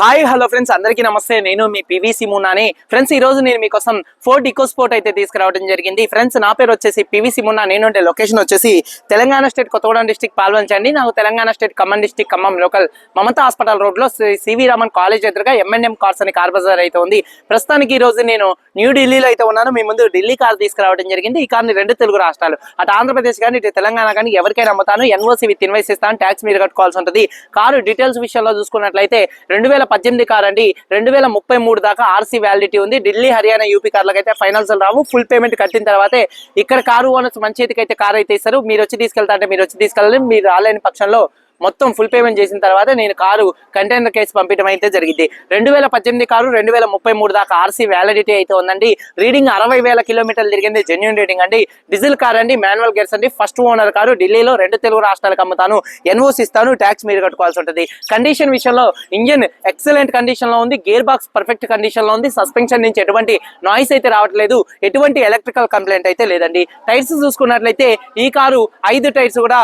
Hi hello friends అందరికీ నమస్తే. నేను మీ పివిసి మున్నాని ఫ్రెండ్స్ ఈ రోజు నేను మీకోసం ఫోర్డ్ ఇకో స్పోర్ట్ అయితే తీసుకురావడం జరిగింది. ఫ్రెండ్స్ నా పేరు వచ్చేసి పివిసి మున్నా నేను ఉండే లొకేషన్ వచ్చేసి తెలంగాణ స్టేట్ కొత్తగూడెం డిస్టిక్ పాల్వంచండి నాకు Telangana state Khammam district Khammam local Mamata hospital రోడ్లో సివి రామన్ కాలేజ్ ఎదురుగా ఎంఎన్ఎం కార్స్ అని కార్ బజార్ అయితే ఉంది. ప్రస్తుతానికి ఈ రోజు నేను న్యూ ఢిల్లీలో అయితే ఉన్నాను. మీ ముందు ఢిల్లీ కార్ తీసుకురావడం జరిగింది. ఈ కార్ని రెండు తెలుగు రాష్ట్రాలు అటు ఆంధ్రప్రదేశ్ కానీ ఇటు తెలంగాణ కానీ ఎవరికైనా అమ్ముతాను. ఎన్ఓసి విత్ ఇన్వైస్ ఇస్తాను. ట్యాక్స్ మీరు కట్టుకోవాల్సి ఉంటుంది. కారు డీటెయిల్స్ విషయంలో చూసుకున్నట్లయితే రెండు వేల పద్దెనిమిది కార్ అండి రెండు వేల ముప్పై మూడు దాకా ఆర్సీ వ్యాలిడిటీ ఉంది. ఢిల్లీ హర్యానా యూపీ కార్లకు అయితే ఫైనాన్స్ రావు. ఫుల్ పేమెంట్ కట్టిన తర్వాతే ఇక్కడ కారు ఓనర్స్ మంచి అయితే కార్ అయితే ఇస్తారు. మీరు వచ్చి తీసుకెళ్తా అంటే మీరు వచ్చి తీసుకెళ్ళాలి మీరు రాలేని పక్షంలో మొత్తం ఫుల్ పేమెంట్ చేసిన తర్వాత నేను కారు కంటైనర్ కేసు పంపించడం అయితే జరిగింది. రెండు వేల పద్దెనిమిది కారు రెండు వేల ముప్పై మూడు దాకా ఆర్సీ వ్యాలిడిటీ అయితే ఉందండి. రీడింగ్ అరవై వేల కిలోమీటర్లు తిరిగింది. జెన్యున్ రీడింగ్ అండి. డీజిల్ కార్ అండి మాన్యువల్ గేర్స్ అండి. ఫస్ట్ ఓనర్ కారు ఢిల్లీలో రెండు తెలుగు రాష్ట్రాలకు అమ్ముతాను. ఎన్ఓసి ఇస్తాను. ట్యాక్స్ మీరు కట్టుకోవాల్సి ఉంటుంది. కండిషన్ విషయంలో ఇంజిన్ ఎక్సలెంట్ కండిషన్లో ఉంది. గేర్ బాక్స్ పర్ఫెక్ట్ కండిషన్లో ఉంది. సస్పెన్షన్ నుంచి ఎటువంటి నాయిస్ అయితే రావట్లేదు. ఎటువంటి ఎలక్ట్రికల్ కంప్లైంట్ అయితే లేదండి. టైర్స్ చూసుకున్నట్లయితే ఈ కారు ఐదు టైర్స్ కూడా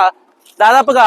దాదాపుగా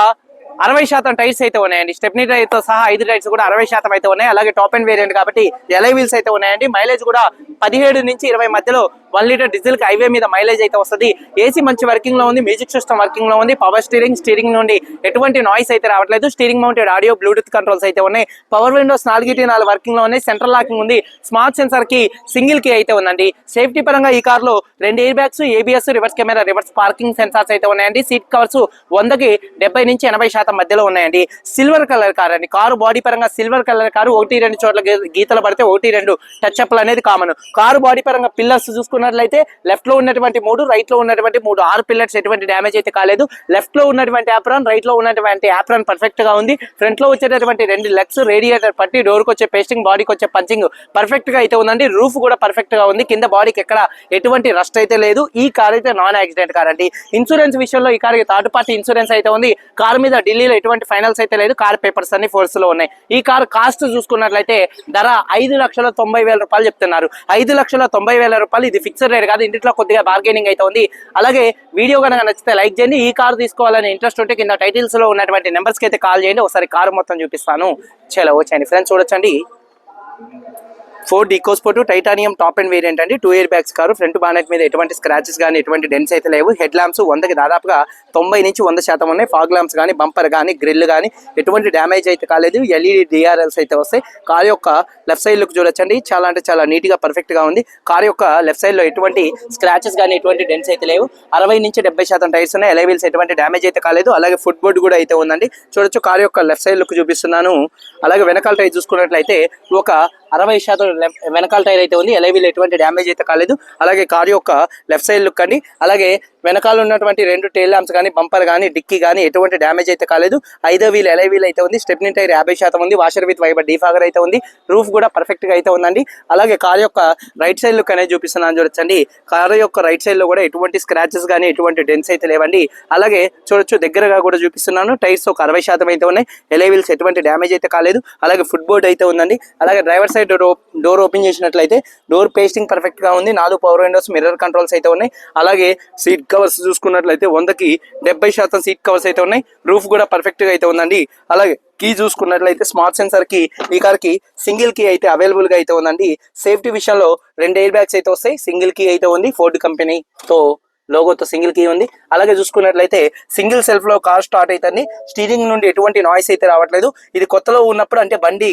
అరవై శాతం టైర్స్ అయితే ఉన్నాయండి. స్టెప్నీ టైర్తో సహా ఐదు టైర్స్ కూడా అరవై శాతం అయితే ఉన్నాయి. అలాగే టాప్ అండ్ వేరియంట్ కాబట్టి ఎలై వీల్స్ అయితే ఉన్నాయండి. మైలేజ్ కూడా పదిహేడు నుంచి ఇరవై మధ్యలో వన్ లీటర్ డీజిల్కి హైవే మీద మైలేజ్ అయితే వస్తుంది. ఏసీ మంచి వర్కింగ్లో ఉంది మ్యూజిక్ సిస్టమ్ వర్కింగ్లో ఉంది పవర్ స్టీరింగ్ స్టీరింగ్ నుండి ఎటువంటి నాయిస్ అయితే రావట్లేదు. Steering mounted audio Bluetooth controls అయితే ఉన్నాయి. పవర్ విండోస్ నాలుగు నాలుగు వర్కింగ్లో ఉన్నాయి. సెంట్రల్ లాకింగ్ ఉంది. స్మార్ట్ సెన్సార్కి సింగిల్కి అయితే ఉందండి. సేఫ్టీ పరంగా ఈ కార్లో రెండు air bags ABS reverse camera reverse parking sensors అయితే ఉన్నాయండి. సీట్ కవర్స్ వందకి డెబ్బై నుంచి ఎనభై శాతం మధ్యలో ఉన్నాయండి. సిల్వర్ కలర్ కార్ అండి. కారు బాడీ పరంగా సిల్వర్ కలర్ కారు ఒకటి రెండు చోట్ల గీతలు పడితే ఒకటి రెండు టచ్ అప్లు అనేది కామన్ కారు బాడీ పరంగా పిల్లర్స్ చూసుకున్నట్లయితే లెఫ్ట్లో ఉన్నటువంటి మూడు రైట్లో ఉన్నటువంటి మూడు ఆరు పిల్లర్స్ ఎటువంటి డ్యామేజ్ అయితే కాలేదు. లెఫ్ట్లో ఉన్నటువంటి యాప్రాన్ రైట్లో ఉన్నటువంటి యాప్రాన్ పర్ఫెక్ట్గా ఉంది. ఫ్రంట్లో వచ్చేటటువంటి రెండు లెగ్స్ రేడియేటర్ పట్టి డోర్కి వచ్చే పేస్టింగ్ బాడీకి వచ్చే పంచింగ్ పర్ఫెక్ట్గా అయితే ఉందండి. రూఫ్ కూడా పర్ఫెక్ట్గా ఉంది. కింద బాడీకి ఎక్కడ ఎటువంటి రస్ట్ అయితే లేదు. ఈ కార్ అయితే నాన్ యాక్సిడెంట్ కార్ అండి. ఇన్సూరెన్స్ విషయంలో ఈ కార్కి థర్డ్ పార్టీ ఇన్సూరెన్స్ అయితే ఉంది. కార్ మీద ఢిల్లీలో ఎటువంటి ఫైనల్స్ అయితే లేదు. కార్ పేపర్స్ అన్ని ఫోర్స్లో ఉన్నాయి. ఈ కార్ కాస్ట్ చూసుకున్నట్లయితే ధర ఐదు లక్షల తొంభై వేల రూపాయలు చెప్తున్నారు. ఐదు లక్షల తొంభై వేల రూపాయలు ఇది ఫిక్స్డ్ రేట్ కాదు ఇంటిలో కొద్దిగా బార్గెనింగ్ అయితే ఉంది. అలాగే వీడియో కనుక నచ్చితే లైక్ చేయండి. ఈ కార్ తీసుకోవాలని ఇంట్రెస్ట్ ఉంటే కింద టైటిల్స్లో ఉన్నటువంటి నెంబర్స్కి అయితే కాల్ చేయండి. ఒకసారి కారు మొత్తం చూపిస్తాను. చాలా వచ్చేయండి. ఫ్రెండ్స్ చూడొచ్చండి. Ford EcoSport titanium top end variant అండి. Two air bags car front bonnet మీద ఎటువంటి స్క్రాచెస్ కానీ ఎటువంటి డెన్స్ అయితే లేవు. హెడ్ ల్యాంప్స్ వందకి దాదాపుగా తొంభై నుంచి వంద శాతం ఉన్నాయి. ఫాగ్ ల్యాంప్స్ కానీ బంపర్ కానీ గ్రిల్ కానీ ఎటువంటి డ్యామేజ్ అయితే కాలేదు. ఎల్ఈడి డిఆర్ఎల్స్ అయితే వస్తాయి. కార్ యొక్క లెఫ్ట్ సైడ్ లుక్ చూడొచ్చండి. చాలా అంటే చాలా నీట్గా పర్ఫెక్ట్గా ఉంది. కార్ యొక్క లెఫ్ట్ సైడ్లో ఎటువంటి స్క్రాచెస్ కానీ ఎటువంటి డెన్స్ అయితే లేవు. అరవై నుంచి డెబ్బై శాతం టైర్స్ ఉన్నాయి. ఎలై వీల్స్ ఎటువంటి డ్యామేజ్ అయితే కాలేదు. అలాగే ఫుట్ బోర్డ్ కూడా అయితే ఉందండి. చూడొచ్చు కార్ యొక్క లెఫ్ట్ సైడ్ లుక్ చూపిస్తున్నాను. అలాగే వెనకాల టైర్ చూసుకున్నట్లయితే ఒక అరవై శాతం వెనకాల టైర్ అయితే ఉంది. ఎలైవీలు ఎటువంటి డ్యామేజ్ అయితే కాలేదు. అలాగే కార్ యొక్క లెఫ్ట్ సైడ్ లుక్ అండి అలాగే వెనకాల ఉన్నటువంటి రెండు టైల్ ల్యాంప్స్ కానీ బంపర్ కానీ డిక్కీ కానీ ఎటువంటి డ్యామేజ్ అయితే కాలేదు. ఐదో వీల్ ఎలై వీల్ అయితే ఉంది. స్టెప్ని టైర్ యాభై శాతం ఉంది. వాషర్ విత్ వైబర్ డీఫాగర్ అయితే ఉంది. రూఫ్ కూడా పర్ఫెక్ట్గా అయితే ఉందండి. అలాగే కార్ యొక్క రైట్ సైడ్ లుక్ అనేది చూపిస్తున్నాను చూడొచ్చండి. కార్ యొక్క రైట్ సైడ్లో కూడా ఎటువంటి స్క్రాచెస్ కానీ ఎటువంటి డెన్స్ అయితే లేవండి. అలాగే చూడొచ్చు దగ్గరగా కూడా చూపిస్తున్నాను. టైర్స్ ఒక అరవై శాతం అయితే ఉన్నాయి. ఎలై వీల్స్ ఎటువంటి డ్యామేజ్ అయితే కాలేదు. అలాగే ఫుట్ బోర్డ్ అయితే ఉందండి. అలాగే driver side door door open చేసినట్లయితే డోర్ పేస్టింగ్ పర్ఫెక్ట్గా ఉంది. నాలుగు పవర్ విండోస్ మిర్రర్ కంట్రోల్స్ అయితే ఉన్నాయి. అలాగే సీట్ కవర్స్ చూసుకున్నట్లయితే వందకి డెబ్బై శాతం సీట్ కవర్స్ అయితే ఉన్నాయి. రూఫ్ కూడా పర్ఫెక్ట్గా అయితే ఉందండి. అలాగే కీ చూసుకున్నట్లయితే స్మార్ట్ సెన్సర్కి ఈ కార్కి సింగిల్ కీ అయితే అవైలబుల్గా అయితే ఉందండి. సేఫ్టీ విషయంలో రెండు ఎయిర్ బ్యాగ్స్ అయితే వస్తాయి. సింగిల్ కీ అయితే ఉంది. ఫోర్డ్ కంపెనీతో లోగోతో సింగిల్ కీ ఉంది. అలాగే చూసుకున్నట్లయితే సింగిల్ సెల్ఫ్లో కార్ స్టార్ట్ అవుతుంది స్టీరింగ్ నుండి ఎటువంటి నాయిస్ అయితే రావట్లేదు. ఇది కొత్తలో ఉన్నప్పుడు అంటే బండి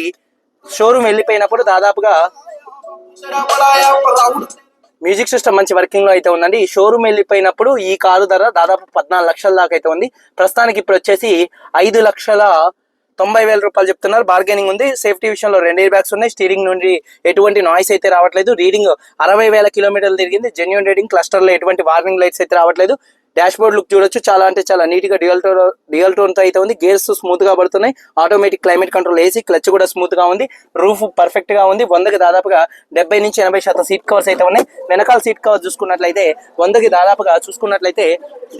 షోరూమ్ వెళ్ళిపోయినప్పుడు దాదాపుగా మ్యూజిక్ సిస్టమ్ మంచి వర్కింగ్లో అయితే ఉందండి. ఈ షోరూమ్ వెళ్ళిపోయినప్పుడు ఈ కారు ధర దాదాపు పద్నాలుగు లక్షల దాకా అయితే ఉంది. ప్రస్తుతానికి ఇప్పుడు వచ్చేసి ఐదు లక్షల తొంభై వేల రూపాయలు చెప్తున్నారు. బార్గెనింగ్ ఉంది. సేఫ్టీ విషయంలో రెండు ఇయర్ బ్యాగ్స్ ఉన్నాయి. స్టీరింగ్ నుండి ఎటువంటి నాయిస్ అయితే రావట్లేదు. రీడింగ్ అరవై వేల కిలోమీటర్లు తిరిగింది. జెన్యున్ రీడింగ్ క్లస్టర్లో ఎటువంటి వార్నింగ్ లైట్స్ అయితే రావట్లేదు. డాష్ బోర్డ్ లుక్ చూడొచ్చు. చాలా అంటే చాలా నీట్గా డియల్ టోన్ డియల్ టోన్తో అయితే ఉంది. గేర్స్ స్మూత్గా పడుతున్నాయి. Automatic climate control AC clutch కూడా స్మూత్గా ఉంది. రూఫ్ పర్ఫెక్ట్గా ఉంది. వందకి దాదాపుగా డెబ్బై నుంచి ఎనభై శాతం సీట్ కవర్స్ అయితే ఉన్నాయి. వెనకాల సీట్ కవర్ చూసుకున్నట్లయితే వందకి దాదాపుగా చూసుకున్నట్లయితే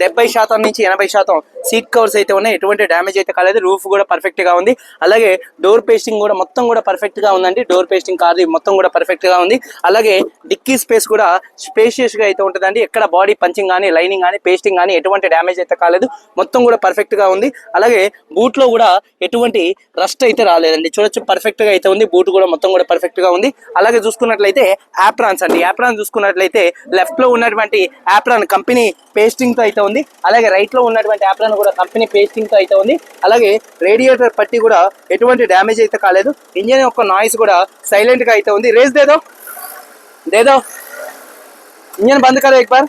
డెబ్బై శాతం నుంచి ఎనభై శాతం సీట్ కవర్స్ అయితే ఉన్నాయి. ఎటువంటి డ్యామేజ్ అయితే కాలేదు. రూఫ్ కూడా పర్ఫెక్ట్గా ఉంది. అలాగే డోర్ పేస్టింగ్ కూడా మొత్తం కూడా పర్ఫెక్ట్గా ఉందండి. డోర్ పేస్టింగ్ కార్ది మొత్తం కూడా పర్ఫెక్ట్గా ఉంది. అలాగే డిక్కీ స్పేస్ కూడా స్పేషియస్గా అయితే ఉంటుందండి. ఎక్కడ బాడీ పంచింగ్ కానీ లైనింగ్ కానీ పేస్ట్ పేస్టింగ్ కానీ ఎటువంటి డ్యామేజ్ అయితే కాలేదు. మొత్తం కూడా పర్ఫెక్ట్గా ఉంది. అలాగే బూట్లో కూడా ఎటువంటి రస్ట్ అయితే రాలేదండి. చూడొచ్చు పర్ఫెక్ట్గా అయితే ఉంది. బూట్ కూడా మొత్తం కూడా పర్ఫెక్ట్గా ఉంది. అలాగే చూసుకున్నట్లయితే యాప్రాన్స్ అండి. యాప్రాన్ చూసుకున్నట్లయితే లెఫ్ట్లో ఉన్నటువంటి యాప్రాన్ కంపెనీ పేస్టింగ్తో అయితే ఉంది. అలాగే రైట్లో ఉన్నటువంటి యాప్రాన్ కూడా కంపెనీ పేస్టింగ్తో అయితే ఉంది. అలాగే రేడియేటర్ పట్టి కూడా ఎటువంటి డ్యామేజ్ అయితే కాలేదు. ఇంజన్ యొక్క నాయిస్ కూడా సైలెంట్గా అయితే ఉంది. రేస్ దేదో దేదో. ఇంజన్ బంద్ కదా ఎక్బార్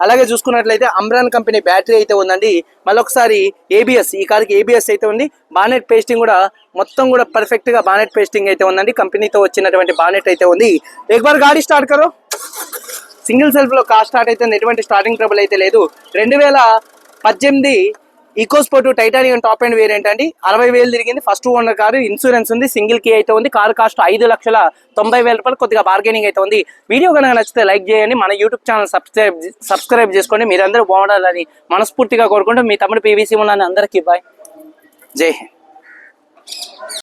అలాగే చూసుకున్నట్లయితే అమ్రాన్ కంపెనీ బ్యాటరీ అయితే ఉందండి. మళ్ళొకసారి ఏబిఎస్ ఈ కార్కి ఏబిఎస్ అయితే ఉంది. బానెట్ పేస్టింగ్ కూడా మొత్తం కూడా పర్ఫెక్ట్గా బానెట్ పేస్టింగ్ అయితే ఉందండి. కంపెనీతో వచ్చినటువంటి బానెట్ అయితే ఉంది. ఎక్బార్ గాడి స్టార్ట్ కరో. సింగిల్ సెల్ఫ్లో కార్ స్టార్ట్ అయితే ఎటువంటి స్టార్టింగ్ ట్రబుల్ అయితే లేదు. రెండు వేల పద్దెనిమిది EcoSport titanium top end variant అండి. అరవై వేలు తిరిగింది. ఫస్ట్ ఓనర్ కారు ఇన్సూరెన్స్ ఉంది. సింగిల్ కీ అయితే ఉంది. కారు కాస్ట్ ఐదు లక్షల తొంభై వేల రూపాయలు కొద్దిగా బార్గెనింగ్ అయితే ఉంది. వీడియో కనుక నచ్చితే లైక్ చేయండి. మన యూట్యూబ్ ఛానల్ సబ్స్క్రైబ్ సబ్స్క్రైబ్ చేసుకోండి. మీరందరూ బాగుండాలని మనస్ఫూర్తిగా కోరుకుంటూ మీ తమ్ముడు పీవీసీ ఉన్నాను అందరికీ బాయ్ జై హింద్